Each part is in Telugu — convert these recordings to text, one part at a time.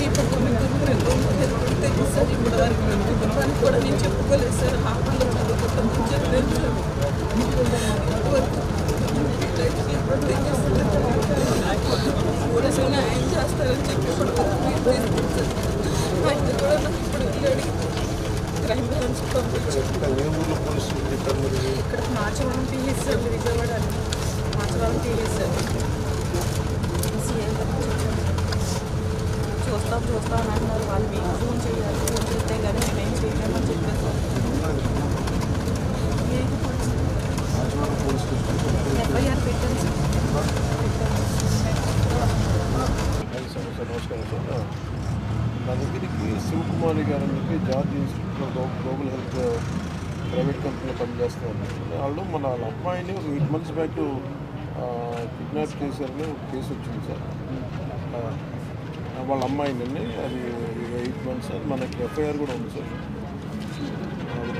ఈ పక్క మీకు రెండు రెండు తెలుసు మేము కుటుంబానికి కూడా నేను చెప్పుకోలేదు సార్ హాఫ్లో చదువుకుంటాం చెప్పలేదు చేస్తారని చెప్పి ఇప్పుడు ఆయన కూడా నాకు ఇప్పుడు వెళ్ళాడు క్రైమ్ బ్రాంచ్ పంపించారు ఇక్కడ ఏ ఊర్లో పోలీసులు మార్చవరం విజయవాడ అని. మార్చవరం పిఎస్ సార్ సిఐ గారు వచ్చారు. చూస్తాం చూస్తాం అని అంటున్నారు వాళ్ళు మీకు ఫోన్ చేయాలి ఫోన్ చేస్తే కానీ మేమేం చేయలేమని చెప్పారు సార్ ఏది police Rajavada police station FIR పెట్టాను సార్ ఐదు సంవత్సరాలు నమస్కారం సార్ నా దగ్గరికి శివకుమారి గారు అని చెప్పి George Institute of Global Health private కంపెనీలో పనిచేస్తున్నారు వాళ్ళు మన వాళ్ళ అమ్మాయిని ఒక ఎయిట్ మంత్స్ బ్యాక్ కిడ్నాప్ చేశారని ఒక కేసు వచ్చింది సార్. వాళ్ళ అమ్మాయినండి అది ఎయిట్ మంత్స్ అది మనకి ఎఫ్ఐఆర్ కూడా ఉంది సార్.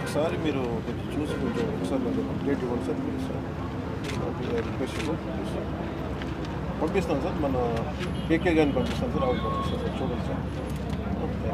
ఒకసారి మీరు కొంచెం చూసి కొంచెం ఒకసారి నాకు అప్డేట్ ఇవ్వండి సార్ మీరు సార్. Request sir. పంపిస్తాను సార్ మన కేకే గారిని పంపిస్తాను సార్ అవును పంపిస్తాను సార్ చూడండి సార్. ఓకే.